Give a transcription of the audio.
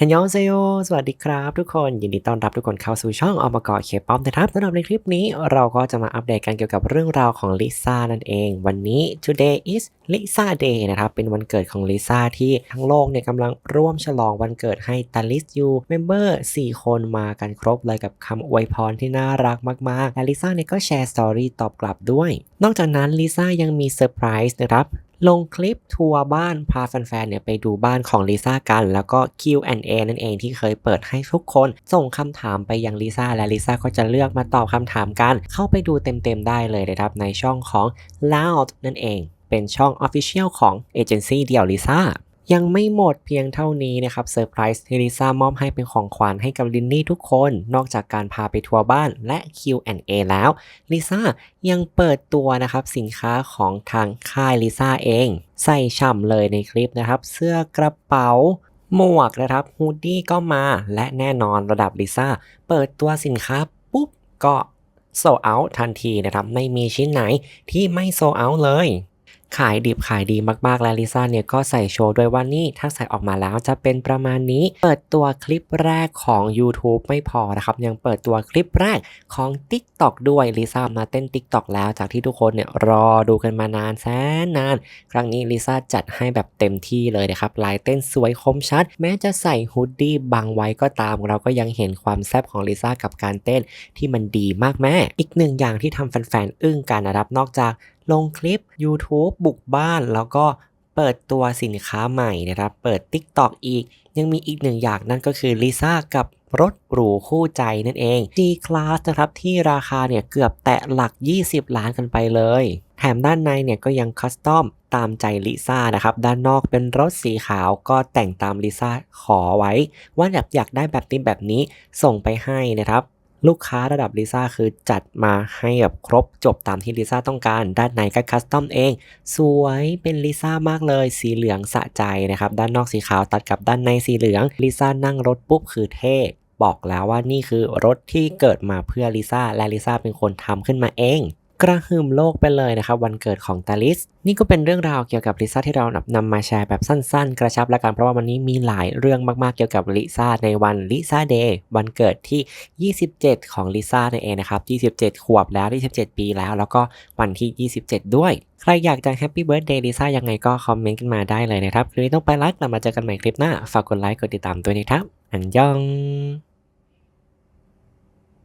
ฮันยองเซโยสวัสดีครับทุกคน ยินดีต้อนรับทุกคนเข้าสู่ช่องอมกอเคป๊อปนะครับสำหรับในคลิปนี้เราก็จะมาอัปเดตกันเกี่ยวกับเรื่องราวของลิซ่านั่นเอง วันนี้ today is Lisa Day นะครับ เป็นวันเกิดของลิซ่าที่ทั้งโลกเนี่ยกำลังร่วมฉลองวันเกิดให้ตาลิสยูเมมเบอร์4คนมากันครบเลยกับคำอวยพรที่น่ารักมากๆและลิซ่าเนี่ยก็แชร์สตอรี่ตอบกลับด้วย นอกจากนั้นลิซ่ายังมีเซอร์ไพรส์นะครับ ลงคลิปทัวร์บ้านพาแฟนๆเนี่ยไปดูบ้านของลิซ่ากัน แล้วก็ Q&A นั่นเองที่เคยเปิดให้ทุกคนส่งคำถามไปยังลิซ่าและลิซ่าก็จะเลือกมาตอบคำถามกัน เข้าไปดูเต็มๆได้เลยนะครับในช่องของ Loud นั่นเอง เป็นช่อง Official ของเอเจนซี่เดี่ยวลิซ่า ยังไม่หมดเพียงเท่านี้นะครับเซอร์ไพรส์ที่ลิซ่ามอบให้เป็นของขวัญให้กับลินนี่ทุกคน นอกจากการพาไปทัวร์บ้านและ Q&A แล้วลิซ่ายังเปิดตัวนะครับสินค้าของทางค่ายลิซ่าเอง ใส่ฉ่ำเลยในคลิปนะครับ เสื้อกระเป๋าหมวกนะครับฮูดดี้ก็มา และแน่นอนระดับลิซ่าเปิดตัวสินค้าปุ๊บก็โซเอาทันทีนะครับ ไม่มีชิ้นไหนที่ไม่โซเอาเลย ขายดิบขายดีมากๆ และลิซ่าเนี่ยก็ใส่โชว์ด้วยว่านี่ถ้าใส่ออกมาแล้วจะเป็นประมาณนี้ เปิดตัวคลิปแรกของ YouTube ไม่พอนะครับ ยังเปิดตัวคลิปแรกของ TikTok ด้วยลิซ่ามาเต้น TikTok แล้วจากที่ทุกคนเนี่ยรอดูกันมานานแสนนาน ครั้งนี้ลิซ่าจัดให้แบบเต็มที่เลยนะครับลายเต้นสวยคมชัด แม้จะใส่ฮูดดี้บังไว้ก็ตาม เราก็ยังเห็นความแซ่บของลิซ่ากับการเต้นที่มันดีมากแม่ อีกหนึ่งอย่างที่ทำแฟนๆอึ้งกันนะครับนอกจาก ลงคลิป YouTube บุกบ้านแล้วก็เปิดตัวสินค้าใหม่นะครับ เปิด TikTok อีก ยังมีอีกหนึ่งอย่างนั่นก็คือลิซ่ากับรถหรูคู่ใจนั่นเอง G-Class นะครับที่ราคาเนี่ยเกือบแตะหลัก 20 ล้านกันไปเลย แถมด้านในเนี่ยก็ยังคัสตอมตามใจลิซ่านะครับ ด้านนอกเป็นรถสีขาวก็แต่งตามลิซ่าขอไว้ ว่าแบบอยากได้แบบนี้แบบนี้ส่งไปให้นะครับ ลูกค้าระดับลิซ่าคือจัดมาให้แบบครบจบตามที่ลิซ่าต้องการ ด้านในก็คัสตอมเอง สวยเป็นลิซ่ามากเลย สีเหลืองสะใจนะครับ ด้านนอกสีขาวตัดกับด้านในสีเหลืองลิซ่านั่งรถปุ๊บคือเท่บอกแล้วว่านี่คือรถที่เกิดมาเพื่อลิซ่าและลิซ่าเป็นคนทำขึ้นมาเอง กระหึ่มโลกไปเลยนะครับวันเกิดของตาลิส นี่ก็เป็นเรื่องราวเกี่ยวกับลิซ่าที่เรานำมาแชร์แบบสั้นๆ กระชับแล้วกันเพราะว่าวันนี้มีหลายเรื่องมากๆเกี่ยวกับลิซ่าในวันลิซ่าเดย์วันเกิดที่ 27 ของลิซ่านั่นเองนะครับ27 ขวบแล้ว 27 ปีแล้ว แล้วก็วันที่ 27 ด้วย ใครอยากจะแฮปปี้เบิร์ดเดย์ลิซ่ายังไงก็คอมเมนต์กันมาได้เลยนะครับคลิปนี้ต้องไปลค์แล้วมาเจอกันใหม่คลิปหน้าฝากกดไลค์กดติดตามด้วยนะครับอันยอง